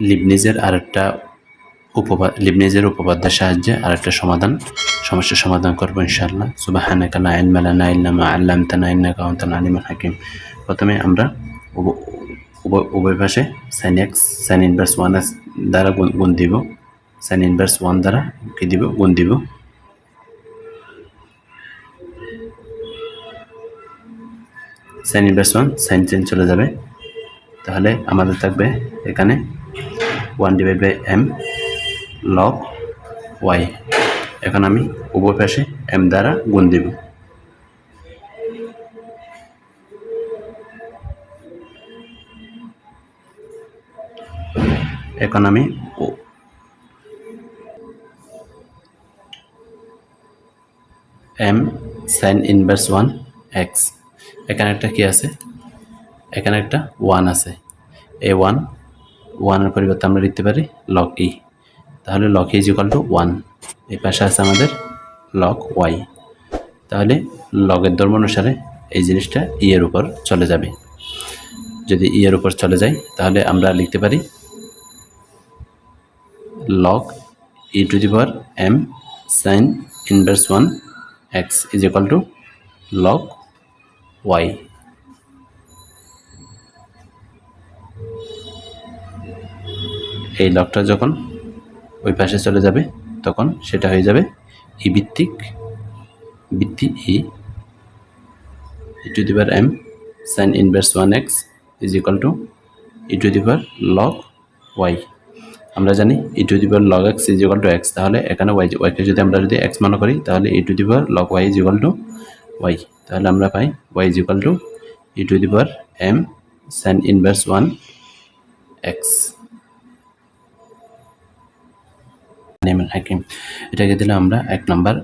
লিবনিজের আরেকটা উপপাদ লিবনিজের উপপাদ্যের সাহায্যে আরেকটা সমাধান, সমস্যার সমাধান করব ইনশাআল্লাহ। সুবাহানাকা লা ইলমা লানা ইল্লা মা আল্লামতানা ইন্নাকা আনতাল আলিমুল হাকিম। প্রথমে আমরা উভ- উভয় পাশে sine x sine inverse one দ্বারা গুণ দিব। সাইন ইনভার্স ওয়ান দ্বারা কি দিব? গুণ দিব। Sine inverse one sine change চলে যাবে। তাহলে আমাদের থাকবে এখানে one divide by m log y এখন আমি উভয় পাশে এম দ্বারা গুণ দিব। এখন আমি m sine inverse one x এখানে একটা কি আছে? এখানে একটা ওয়ান আছে। এ ওয়ান ওয়ানের পরিবর্তে আমরা লিখতে পারি লক ই তাহলে log is equal to one এই পাশে আছে আমাদের লক ওয়াই তাহলে লগের ধর্ম অনুসারে এই জিনিসটা ই এর উপর চলে যাবে। যদি ই এর উপর চলে যায়, তাহলে আমরা লিখতে পারি log e to the power m sin inverse 1 x is equal to log y এই লগটা যখন ওই পাশে চলে যাবে, তখন সেটা হয়ে যাবে ই ভিত্তিক, ভিত্তি e e to the power m sine inverse one x is equal to e to the power log y আমরা জানি e to the power log x is equal to x তাহলে এখানে ওয়াই ওয়াইকে যদি আমরা যদি x মনে করি, তাহলে e to the power log y is equal to y তাহলে আমরা পাই y is equal to e to the m sine inverse one x নেমেন হাকিম। এটাকে দিলে আমরা এক নাম্বার।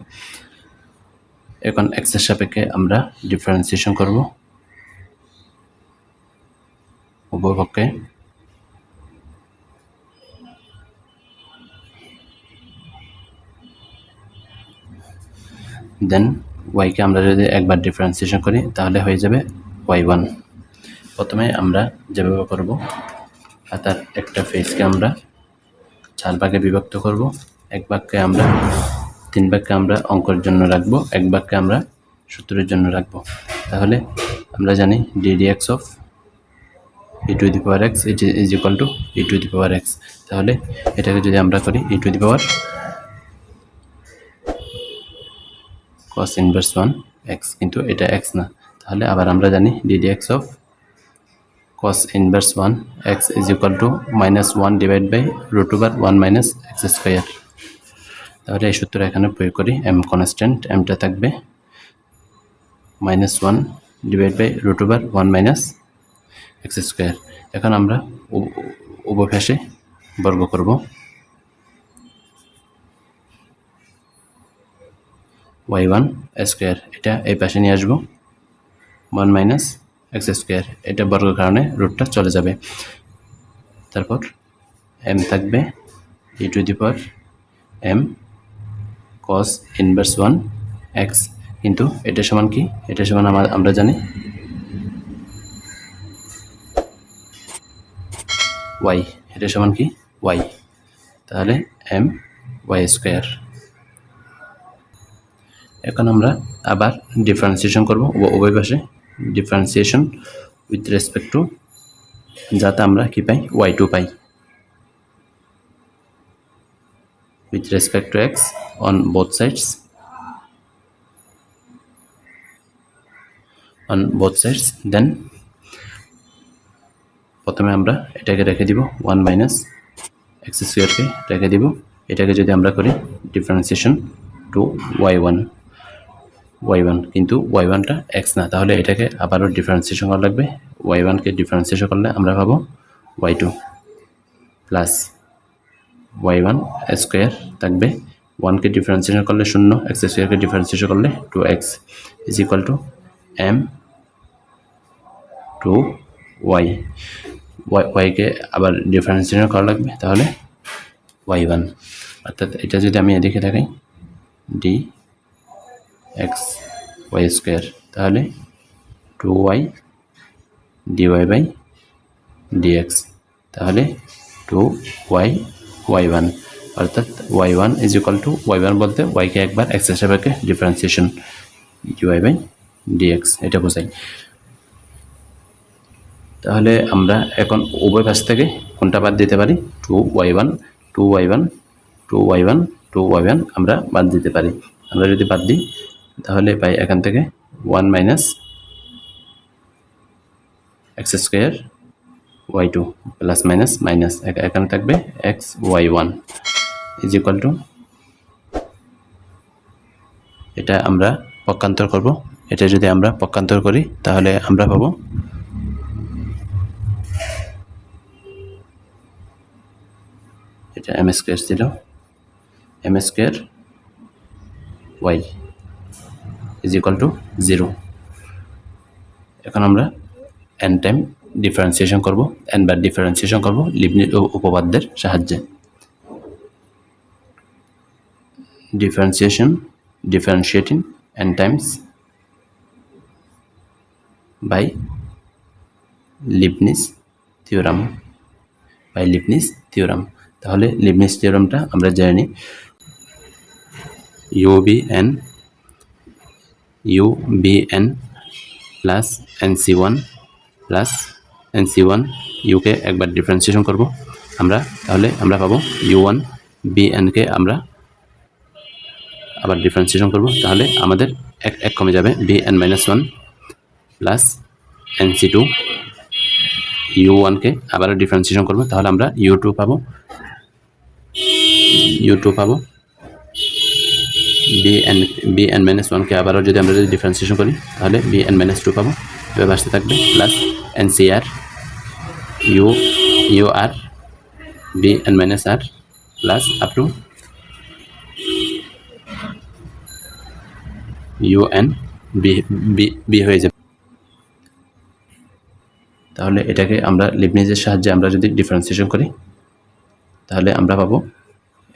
এখন এক্সের সাপেক্ষে আমরা ডিফারেন্সিয়েশন করব। পক্ষে দেন ওয়াইকে আমরা যদি একবার ডিফারেন্সিয়েশন করি, তাহলে হয়ে যাবে ওয়াই ওয়ান প্রথমে আমরা যেভাবে করব তার একটা ফেসকে আমরা চার ভাগে বিভক্ত করব। এক বাক্যে আমরা, তিন বাক্যে আমরা অঙ্কের জন্য রাখব, এক বাক্যে আমরা সূত্রের জন্য রাখব। তাহলে আমরা জানি d d x of e to the power x it is equal to e to the power x তাহলে এটাকে যদি আমরা করি e to the power cos inverse one x কিন্তু এটা এক্স না। তাহলে আবার আমরা জানি d d x of cos inverse one x is equal to minus one divide by root over one minus x square তাহলে এই সূত্র এখানে প্রয়োগ করি এম কনস্ট্যান্ট এমটা থাকবে minus one divide by root over one minus x square এখন আমরা উ- উ- উভয় পাশে বর্গ করব। ওয়াই ওয়ান স্কোয়ার এটা এই পাশে নিয়ে আসব। ওয়ান মাইনাস এক্স স্কোয়ার এটা বর্গ কারণে রুটটা চলে যাবে। তারপর এম থাকবে e to the power m cos inverse one x কিন্তু এটা সমান কি? এটা সমান আমার জানি ওয়াই এটা সমান কি? ওয়াই তাহলে এম ওয়াই স্কোয়ার এখন আমরা আবার ডিফারেন্সিয়েশন করব উভয় পাশে। ডিফারেন্সিয়েশন উইথ রেসপেক্ট টু যাতে আমরা কি পাই? ওয়াই টু পাই। With respect to x on both sides on both sides then প্রথমে আমরা এটাকে রেখে দিব ওয়ান মাইনাস এক্স স্কোয়ারকে রেখে দিব। এটাকে যদি আমরা করি differentiation two y one y one কিন্তু ওয়াই ওয়ানটা এক্স না, তাহলে এটাকে আবারও ডিফারেন্সিয়েশন করা লাগবে। ওয়াই ওয়ানকে ডিফারেন্সিয়েশন করলে আমরা পাবো y two plus y one square থাকবে। ওয়ানকে ডিফারেন্সিয়েশন করলে শূন্য এক্স স্কোয়ারকে ডিফারেন্সিয়েশন করলে two x is equal to m two y y ওয়াইকে আবার ডিফারেন্সিয়েশন করা লাগবে, তাহলে ওয়াই ওয়ান অর্থাৎ এটা যদি আমি এদিকে দেখাই ডি এক্স ওয়াই স্কোয়ার তাহলে two y d y by d x তাহলে টু ওয়াই ওয়াই ওয়ান অর্থাৎ y one is equal to y one বলতে ওয়াইকে একবার এক্স হিসাবে ডিফারেন্সিয়েশন ডিওয়াই বাই ডিএক্স এটা বোঝাই। তাহলে আমরা এখন উভয় পাশ থেকে কোনটা বাদ দিতে পারি? Two y one two y one two y one two y one আমরা বাদ দিতে পারি। আমরা যদি বাদ দিই, তাহলে পাই এখান থেকে one minus x square y two plus minus minus এখানে থাকবে x y one is equal to এটা আমরা পক্ষান্তর করব। এটা যদি আমরা পক্ষান্তর করি, তাহলে আমরা পাবো এটা এম স্কোয়ার ছিল। M square y is equal to zero এখন আমরা এন টাইম ডিফারেন্সিয়েশন করব এন বার ডিফারেন্সিয়েশন করব লিবনি উপপাদ্যের সাহায্যে। Differentiation differentiating n times by Leibniz theorem by Leibniz theorem তাহলে লিবনিস থিওরামটা আমরা জানি u v n u v n plus n c one plus n c one UK একবার ডিফারেন্সিয়েশন করব। আমরা তাহলে আমরা পাবো ইউ ওয়ান বি এনকে আমরা আবার ডিফারেন্সিয়েশন করব। তাহলে আমাদের এক এক কমে যাবে v n minus one plus n c two u ওয়ানকে আবারও ডিফারেন্সিয়েশন করব। তাহলে আমরা ইউ টু পাবো ইউ টু পাবো v n v n minus ওয়ানকে আবারও যদি আমরা যদি ডিফারেন্সিয়েশন করি, তাহলে বি এন মাইনাস টু পাবো। এভাবে আসতে থাকবে plus n c r u u r v n minus r plus up to u n v হয়ে যাবে। তাহলে এটাকে আমরা লিবনিজের সাহায্যে আমরা যদি ডিফারেন্সিয়েশন করি, তাহলে আমরা পাবো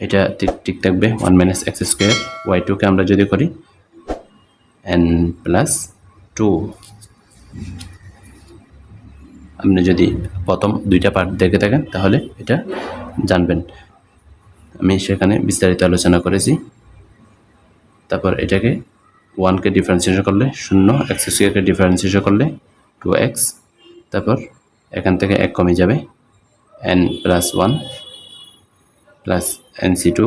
এটা ঠিক থাকবে one minus x square y টুকে আমরা যদি করি এন প্লাস টু আপনি যদি প্রথম দুইটা পার্ট দেখে থাকেন, তাহলে এটা জানবেন। আমি সেখানে বিস্তারিত আলোচনা করেছি। তারপর এটাকে ওয়ানকে ডিফারেন্সিয়েশন করলে শূন্য এক্স স্কোয়ারকে ডিফারেন্সিয়েশন করলে টু এক্স তারপর এখান থেকে এক কমে যাবে n plus one plus n c two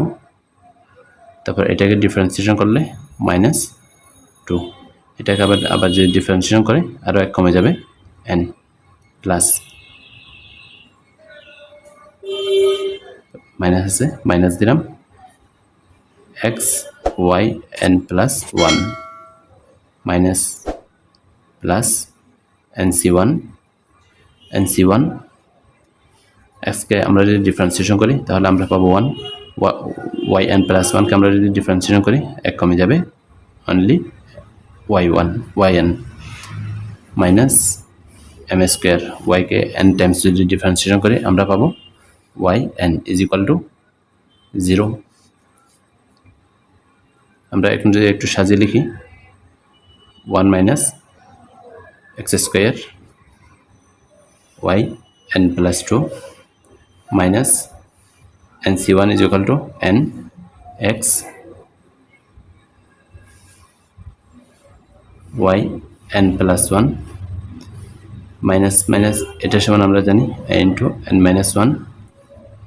তারপর এটাকে ডিফারেন্সিয়েশন করলে মাইনাস টু এটাকে আবার আবার যদি ডিফারেন্সিয়েশন করে আরও এক কমে যাবে এন প্লাস মাইনাস আছে মাইনাস দিলাম x y n plus one minus plus n c one n c one এক্সকে আমরা যদি ডিফারেন্সিয়েশন করি, তাহলে আমরা পাবো ওয়ান ওয়াই এন প্লাস ওয়ানকে আমরা যদি ডিফারেন্সিয়েশন করি, এক কমে যাবে only y one y n minus m square ওয়াইকে n times যদি ডিফারেন্সিয়েশন করি, আমরা পাবো y n is equal to zero আমরা এখন যদি একটু সাজিয়ে লিখি one minus x square y n plus two minus nc1 is equal to n x y n plus 1 minus minus এটার সমান আমরা জানি into n minus one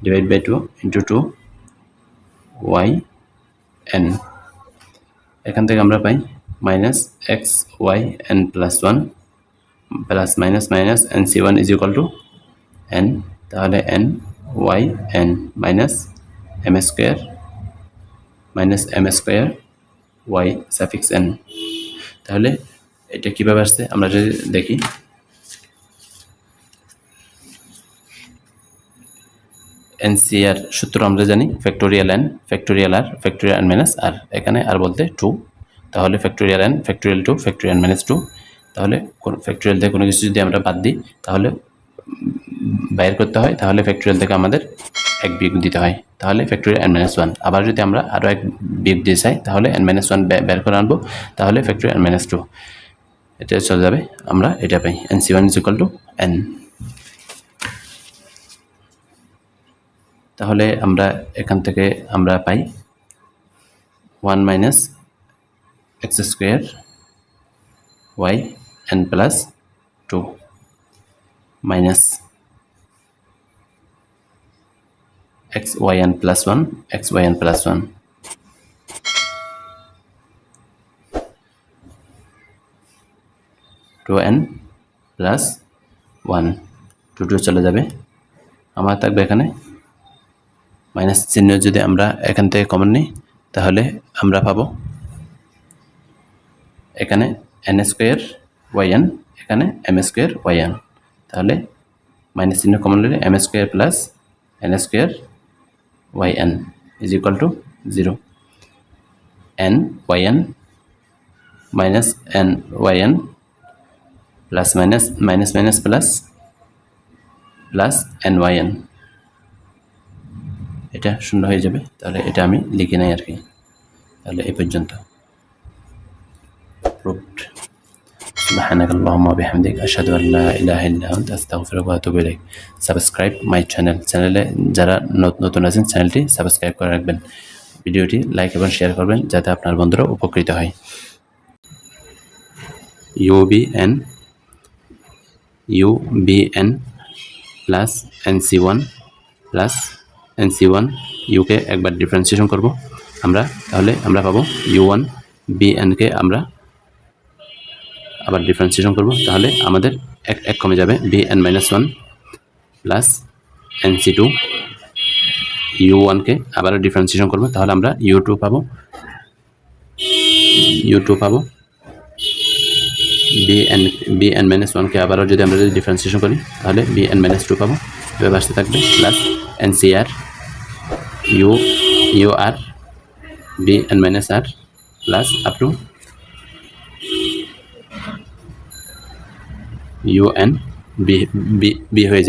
divide by two into two y n এখান থেকে আমরা পাই minus x y n plus one plus minus minus n c one is equal to n তাহলে n y n minus m square minus m square y suffix n তাহলে এটা কীভাবে আসছে? আমরা যদি দেখি। এনসিআর সূত্র আমরা জানি factorial n factorial r factorial n minus r এখানে আর বলতে টু তাহলে factorial n factorial two factorial minus two তাহলে ফ্যাক্টোরিয়াল থেকে কোনো কিছু যদি আমরা বাদ দিই, তাহলে বাইর করতে হয়, তাহলে ফ্যাক্টোরিয়াল থেকে আমাদের এক বিয়োগ দিতে হয়। তাহলে ফ্যাক্টোরিয়াল এন মাইনাস ওয়ান আবার যদি আমরা আরও এক বিয়োগ দিয়ে চাই, তাহলে এন মাইনাস ওয়ান বের করে আনব, তাহলে ফ্যাক্টোরিয়াল এন মাইনাস টু এটা চলে যাবে আমরা এটা পাই। N c one is equal to n তাহলে আমরা এখান থেকে আমরা পাই one minus x square y n plus two minus x y n plus one x y n plus one two n plus one two two চলে যাবে। আমার থাকবে এখানে মাইনাস চিহ্ন যদি আমরা এখান থেকে কমন নিই, তাহলে আমরা পাবো এখানে এন স্কোয়ার ওয়াই এন এখানে এম স্কোয়ার ওয়াই তাহলে মাইনাস চিহ্ন কমন নিলে m square plus n square y n is equal to zero n y n minus n y n plus minus minus minus plus plus n y n এটা শূন্য হয়ে যাবে, তাহলে এটা আমি লিখে নাই আর কি। তাহলে এই পর্যন্ত। Proved. سبحانك اللهم وبحمدك أشهد أن لا إله إلا أنت أستغفرك وأتوب إليك সাবস্ক্রাইব মাই চ্যানেল চ্যানেলে যারা নত- নতুন আছেন চ্যানেলটি সাবস্ক্রাইব করে রাখবেন ভিডিওটি লাইক এবং শেয়ার করবেন যাতে আপনার বন্ধুরা উপকৃত হয় UBN UBN plus NC one plus NC one UK একবার ডিফারেন্সিয়েশন করব আমরা তাহলে আমরা পাবো ইউ ওয়ান বিএনকে আমরা আবার ডিফারেন্সিয়েশন করব। তাহলে আমাদের এক এক কমে যাবে। B n minus one plus n c two u ওয়ানকে আবারও ডিফারেন্সিয়েশন করব। তাহলে আমরা ইউ টু পাবো। ইউ টু পাবো। B n b n minus ওয়ানকে আবারও যদি আমরা যদি ডিফারেন্সিয়েশন করি, তাহলে বি এন মাইনাস টু পাবো। এভাবে আসতে থাকবে। Plus n c r u u r b n minus r plus up to u n b b b হয়ে যাবে।